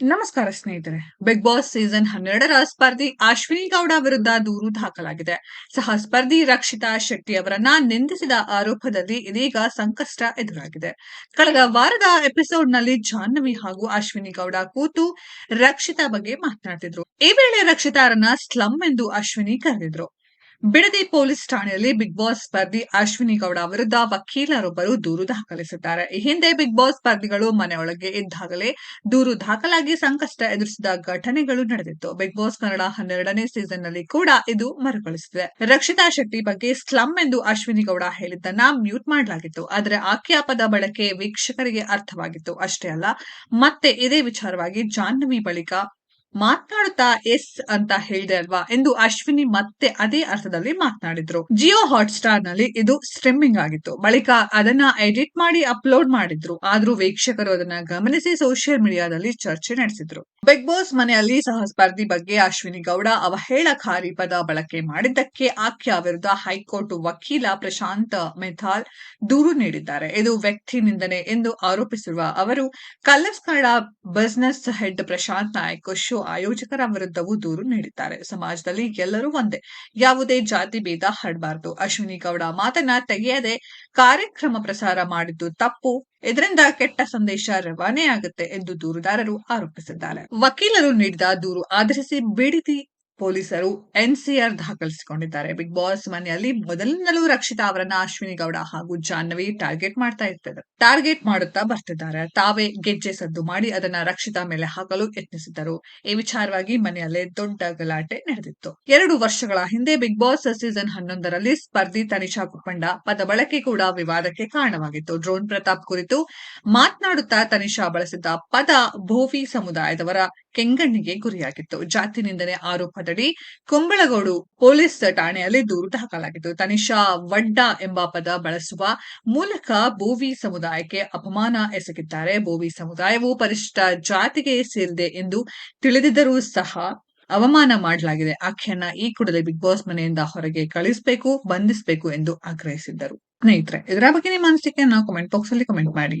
ನಮಸ್ಕಾರ ಸ್ನೇಹಿತರೆ big boss season ಹನ್ನೆರಡರ ಸ್ಪರ್ಧಿ ಅಶ್ವಿನಿ ಗೌಡ ವಿರುದ್ಧ ದೂರು ದಾಖಲಾಗಿದೆ. ಸಹ ಸ್ಪರ್ಧಿ ರಕ್ಷಿತಾ ಶೆಟ್ಟಿ ಅವರನ್ನ ನಿಂದಿಸಿದ ಆರೋಪದಲ್ಲಿ ಇದೀಗ ಸಂಕಷ್ಟ ಎದುರಾಗಿದೆ. ಕಳೆದ ವಾರದ ಎಪಿಸೋಡ್ನಲ್ಲಿ ಜಾಹ್ನವಿ ಹಾಗೂ ಅಶ್ವಿನಿ ಗೌಡ ಕೂತು ರಕ್ಷಿತಾ ಬಗ್ಗೆ ಮಾತನಾಡ್ತಿದ್ರು. ಈ ವೇಳೆ ರಕ್ಷಿತಾರನ್ನ ಸ್ಲಮ್ ಎಂದು ಅಶ್ವಿನಿ ಕರೆದಿದ್ರು. ಬಿಡದಿ ಪೊಲೀಸ್ ಠಾಣೆಯಲ್ಲಿ ಬಿಗ್ ಬಾಸ್ ಸ್ಪರ್ಧಿ ಅಶ್ವಿನಿ ಗೌಡ ವಿರುದ್ಧ ವಕೀಲರೊಬ್ಬರು ದೂರು ದಾಖಲಿಸಿದ್ದಾರೆ. ಈ ಹಿಂದೆ ಬಿಗ್ ಬಾಸ್ ಸ್ಪರ್ಧಿಗಳು ಮನೆಯೊಳಗೆ ಇದ್ದಾಗಲೇ ದೂರು ದಾಖಲಾಗಿ ಸಂಕಷ್ಟ ಎದುರಿಸಿದ ಘಟನೆಗಳು ನಡೆದಿತ್ತು. ಬಿಗ್ ಬಾಸ್ ಕನ್ನಡ ಹನ್ನೆರಡನೇ ಸೀಸನ್ನಲ್ಲಿ ಕೂಡ ಇದು ಮರುಕಳಿಸಿದೆ. ರಕ್ಷಿತಾ ಶೆಟ್ಟಿ ಬಗ್ಗೆ ಸ್ಲಮ್ ಎಂದು ಅಶ್ವಿನಿ ಗೌಡ ಹೇಳಿದ್ದನ್ನ ಮ್ಯೂಟ್ ಮಾಡಲಾಗಿತ್ತು. ಆದರೆ ಆಕೆಯ ಪದ ಬಳಕೆ ವೀಕ್ಷಕರಿಗೆ ಅರ್ಥವಾಗಿತ್ತು. ಅಷ್ಟೇ ಅಲ್ಲ, ಮತ್ತೆ ಇದೇ ವಿಚಾರವಾಗಿ ಜಾಹ್ನವಿ ಬಳಿಕ ಮಾತನಾಡುತ್ತಾ ಎಸ್ ಅಂತ ಹೇಳಿದೆ ಅಲ್ವಾ ಎಂದು ಅಶ್ವಿನಿ ಮತ್ತೆ ಅದೇ ಅರ್ಥದಲ್ಲಿ ಮಾತನಾಡಿದ್ರು. ಜಿಯೋ ಹಾಟ್ಸ್ಟಾರ್ನಲ್ಲಿ ಇದು ಸ್ಟ್ರೀಮಿಂಗ್ ಆಗಿತ್ತು. ಬಳಿಕ ಅದನ್ನ ಎಡಿಟ್ ಮಾಡಿ ಅಪ್ಲೋಡ್ ಮಾಡಿದ್ರು. ಆದ್ರೂ ವೀಕ್ಷಕರು ಅದನ್ನ ಗಮನಿಸಿ ಸೋಷಿಯಲ್ ಮೀಡಿಯಾದಲ್ಲಿ ಚರ್ಚೆ ನಡೆಸಿದ್ರು. ಬಿಗ್ ಬಾಸ್ ಮನೆಯಲ್ಲಿ ಸಹ ಸ್ಪರ್ಧಿ ಬಗ್ಗೆ ಅಶ್ವಿನಿ ಗೌಡ ಅವಹೇಳಕಾರಿ ಪದ ಬಳಕೆ ಮಾಡಿದ್ದಕ್ಕೆ ಆಕೆಯ ವಿರುದ್ಧ ಹೈಕೋರ್ಟ್ ವಕೀಲ ಪ್ರಶಾಂತ್ ಮೆಥಾಲ್ ದೂರು ನೀಡಿದ್ದಾರೆ. ಇದು ವ್ಯಕ್ತಿ ನಿಂದನೆ ಎಂದು ಆರೋಪಿಸಿರುವ ಅವರು Colors Kannada business head Prashanth Nayak show ಆಯೋಜಕರ ವಿರುದ್ಧವೂ ದೂರು ನೀಡಿದ್ದಾರೆ. ಸಮಾಜದಲ್ಲಿ ಎಲ್ಲರೂ ಒಂದೇ. ಯಾವುದೇ ಜಾತಿ ಭೇದ ಹರಡಬಾರದು. ಅಶ್ವಿನಿ ಗೌಡ ಮಾತನ್ನ ತೆಗೆಯದೆ ಕಾರ್ಯಕ್ರಮ ಪ್ರಸಾರ ಮಾಡಿದ್ದು ತಪ್ಪು. ಇದರಿಂದ ಕೆಟ್ಟ ಸಂದೇಶ ರವಾನೆಯಾಗುತ್ತೆ ಎಂದು ದೂರುದಾರರು ಆರೋಪಿಸಿದ್ದಾರೆ. ವಕೀಲರು ನೀಡಿದ ದೂರು ಆಧರಿಸಿ ಬಿಡಿತಿ ಪೊಲೀಸರು ಎನ್ಸಿಆರ್ ದಾಖಲಿಸಿಕೊಂಡಿದ್ದಾರೆ ಬಿಗ್ ಬಾಸ್ ಮನೆಯಲ್ಲಿ ಮೊದಲಿನಲ್ಲೂ ರಕ್ಷಿತಾ ಅವರನ್ನ ಅಶ್ವಿನಿ ಗೌಡ ಹಾಗೂ ಜಾಹ್ನವಿ ಟಾರ್ಗೆಟ್ ಮಾಡ್ತಾ ಇರ್ತಾರೆ ಟಾರ್ಗೆಟ್ ಮಾಡುತ್ತಾ ಬರ್ತಿದ್ದಾರೆ. ತಾವೇ ಗೆಜ್ಜೆ ಸದ್ದು ಮಾಡಿ ಅದನ್ನ ರಕ್ಷಿತಾ ಮೇಲೆ ಹಾಕಲು ಯತ್ನಿಸಿದ್ದರು. ಈ ವಿಚಾರವಾಗಿ ಮನೆಯಲ್ಲೇ ದೊಡ್ಡ ಗಲಾಟೆ ನಡೆದಿತ್ತು. ಎರಡು ವರ್ಷಗಳ ಹಿಂದೆ ಬಿಗ್ ಬಾಸ್ ಸೀಸನ್ ಹನ್ನೊಂದರಲ್ಲಿ ಸ್ಪರ್ಧಿ ತನಿಷಾ ಕುಪ್ಪಂಡ ಪದ ಬಳಕೆ ಕೂಡ ವಿವಾದಕ್ಕೆ ಕಾರಣವಾಗಿತ್ತು. ಡ್ರೋನ್ ಪ್ರತಾಪ್ ಕುರಿತು ಮಾತನಾಡುತ್ತಾ ತನಿಷಾ ಬಳಸಿದ್ದ ಪದ ಭೋವಿ ಸಮುದಾಯದವರ ಕೆಂಗಣ್ಣಿಗೆ ಗುರಿಯಾಗಿತ್ತು. ಜಾತಿ ನಿಂದನೆ ಆರೋಪದಡಿ ಕುಂಬಳಗೋಡು ಪೊಲೀಸ್ ಠಾಣೆಯಲ್ಲಿ ದೂರು ದಾಖಲಾಗಿತ್ತು ತನಿಷಾ ವಡ್ಡ ಎಂಬ ಪದ ಬಳಸುವ ಮೂಲಕ ಬೋವಿ ಸಮುದಾಯಕ್ಕೆ ಅಪಮಾನ ಎಸಗಿದ್ದಾರೆ. ಬೋವಿ ಸಮುದಾಯವು ಪರಿಶಿಷ್ಟ ಜಾತಿಗೆ ಸೇರಿದೆ ಎಂದು ತಿಳಿದಿದ್ದರೂ ಸಹ ಅವಮಾನ ಮಾಡಲಾಗಿದೆ. ಆಕೆಯನ್ನ ಈ ಕೂಡಲೇ ಬಿಗ್ ಬಾಸ್ ಮನೆಯಿಂದ ಹೊರಗೆ ಕಳಿಸಬೇಕು, ಬಂಧಿಸಬೇಕು ಎಂದು ಆಗ್ರಹಿಸಿದ್ದರು. ಸ್ನೇಹಿತರೆ, ಇದರ ಬಗ್ಗೆ ನಿಮ್ಮ ಅನಿಸಿಕೆಯನ್ನ ಕಾಮೆಂಟ್ ಬಾಕ್ಸ್ ಅಲ್ಲಿ ಕಮೆಂಟ್ ಮಾಡಿ.